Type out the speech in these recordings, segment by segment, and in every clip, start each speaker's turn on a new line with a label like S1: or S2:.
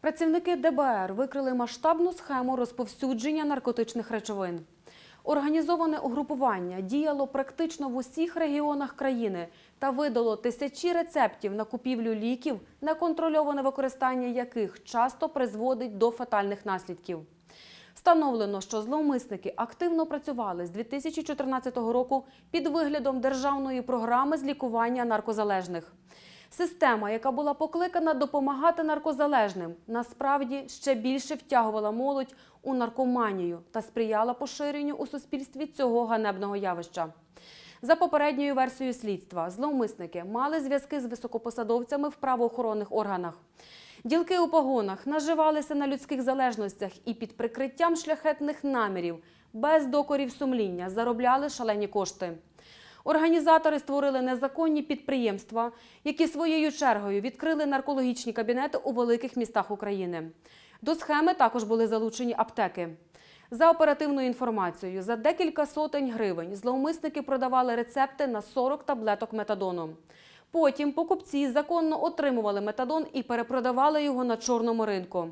S1: Працівники ДБР викрили масштабну схему розповсюдження наркотичних речовин. Організоване угрупування діяло практично в усіх регіонах країни та видало тисячі рецептів на купівлю ліків, неконтрольоване використання яких часто призводить до фатальних наслідків. Встановлено, що зловмисники активно працювали з 2014 року під виглядом державної програми з лікування наркозалежних. Система, яка була покликана допомагати наркозалежним, насправді ще більше втягувала молодь у наркоманію та сприяла поширенню у суспільстві цього ганебного явища. За попередньою версією слідства, зловмисники мали зв'язки з високопосадовцями в правоохоронних органах. Ділки у погонах наживалися на людських залежностях і під прикриттям шляхетних намірів, без докорів сумління, заробляли шалені кошти. Організатори створили незаконні підприємства, які своєю чергою відкрили наркологічні кабінети у великих містах України. До схеми також були залучені аптеки. За оперативною інформацією, за декілька сотень гривень зловмисники продавали рецепти на 40 таблеток метадону. Потім покупці законно отримували метадон і перепродавали його на чорному ринку.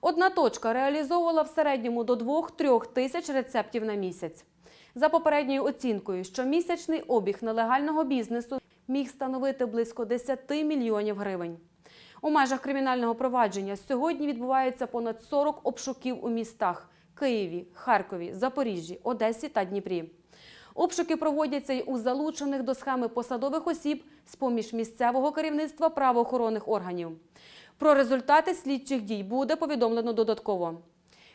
S1: Одна точка реалізовувала в середньому до 2-3 тисяч рецептів на місяць. За попередньою оцінкою, щомісячний обіг нелегального бізнесу міг становити близько 10 мільйонів гривень. У межах кримінального провадження сьогодні відбувається понад 40 обшуків у містах Києві, Харкові, Запоріжжі, Одесі та Дніпрі. Обшуки проводяться й у залучених до схеми посадових осіб з-поміж місцевого керівництва правоохоронних органів. Про результати слідчих дій буде повідомлено додатково.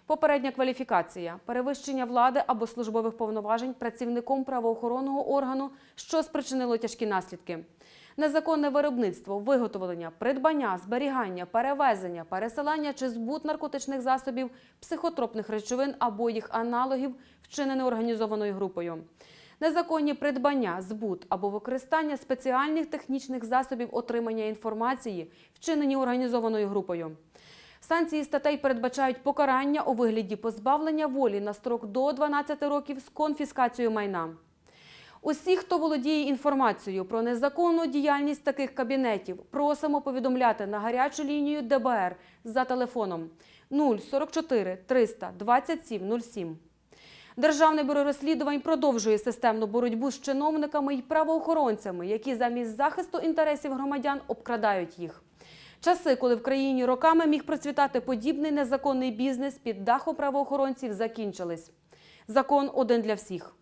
S1: Попередня кваліфікація, перевищення влади або службових повноважень працівником правоохоронного органу, що спричинило тяжкі наслідки. Незаконне виробництво, виготовлення, придбання, зберігання, перевезення, пересилання чи збут наркотичних засобів, психотропних речовин або їх аналогів, вчинене організованою групою. Незаконні придбання, збут або використання спеціальних технічних засобів отримання інформації, вчинені організованою групою. Санкції статей передбачають покарання у вигляді позбавлення волі на строк до 12 років з конфіскацією майна. Усі, хто володіє інформацією про незаконну діяльність таких кабінетів, просимо повідомляти на гарячу лінію ДБР за телефоном 044 300 27 07. Державне бюро розслідувань продовжує системну боротьбу з чиновниками і правоохоронцями, які замість захисту інтересів громадян обкрадають їх. Часи, коли в країні роками міг процвітати подібний незаконний бізнес під дахом правоохоронців, закінчились. Закон один для всіх.